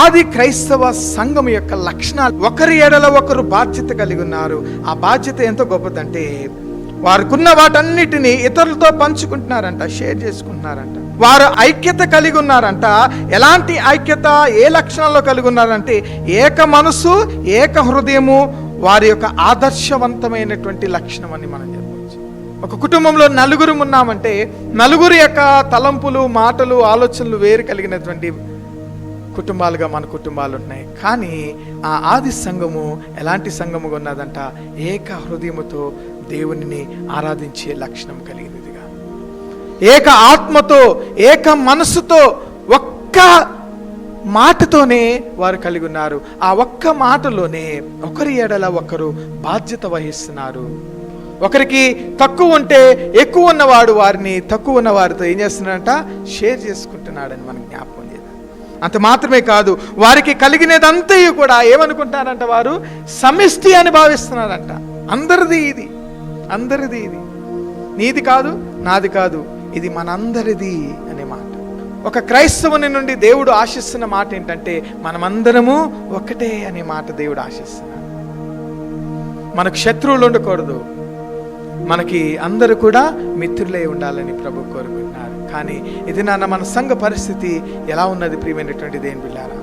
ఆది క్రైస్తవ సంఘం యొక్క లక్షణాలు. ఒకరి ఎడల ఒకరు బాధ్యత కలిగి ఉన్నారు. ఆ బాధ్యత ఎంతో గొప్పదంటే వారికున్న వాటన్నిటిని ఇతరులతో పంచుకుంటున్నారంట షేర్ చేసుకుంటున్నారంట. వారు ఐక్యత కలిగి ఉన్నారంట. ఎలాంటి ఐక్యత ఏ లక్షణాల్లో కలిగి ఉన్నారంటే ఏక మనసు ఏక హృదయము వారి యొక్క ఆదర్శవంతమైనటువంటి లక్షణం అని మనం చెప్పవచ్చు. ఒక కుటుంబంలో నలుగురు ఉన్నామంటే నలుగురు యొక్క తలంపులు మాటలు ఆలోచనలు వేరు కలిగినటువంటి కుటుంబాలుగా మన కుటుంబాలు ఉన్నాయి కానీ ఆ ఆది సంఘము ఎలాంటి సంఘముగా ఉన్నదంట? ఏక హృదయముతో దేవునిని ఆరాధించే లక్షణం కలిగినదిగా. ఏక ఆత్మతో ఏక మనసుతో ఒక్క మాటతోనే వారు కలిగి ఉన్నారు. ఆ ఒక్క మాటలోనే ఒకరి ఎడల ఒకరు బాధ్యత వహిస్తున్నారు. ఒకరికి తక్కువ ఉంటే ఎక్కువ ఉన్నవాడు వారిని తక్కువ ఉన్న వారితో ఏం చేస్తున్నాడంట? షేర్ చేసుకుంటున్నాడని మనం జ్ఞాపకం చేయాలి అంత మాత్రమే కాదు వారికి కలిగినదంతయు కూడా ఏమనుకుంటారంట వారు? సమిష్టి అని భావిస్తున్నారంట. అందరిది ఇది. అందరిది ఇది. నీది కాదు నాది కాదు ఇది మనందరిది అనే మాట. ఒక క్రైస్తవుని నుండి దేవుడు ఆశిస్తున్న మాట ఏంటంటే మనమందరము ఒకటే అనే మాట దేవుడు ఆశిస్తున్నాడు. మనకు శత్రువులు ఉండకూడదు. మనకి అందరూ కూడా మిత్రులే ఉండాలని ప్రభు కోరుకుంటున్నారు. కానీ ఇది నాన్న మన సంఘ పరిస్థితి ఎలా ఉన్నది ప్రియమైనటువంటి దేని బిళ్ళారా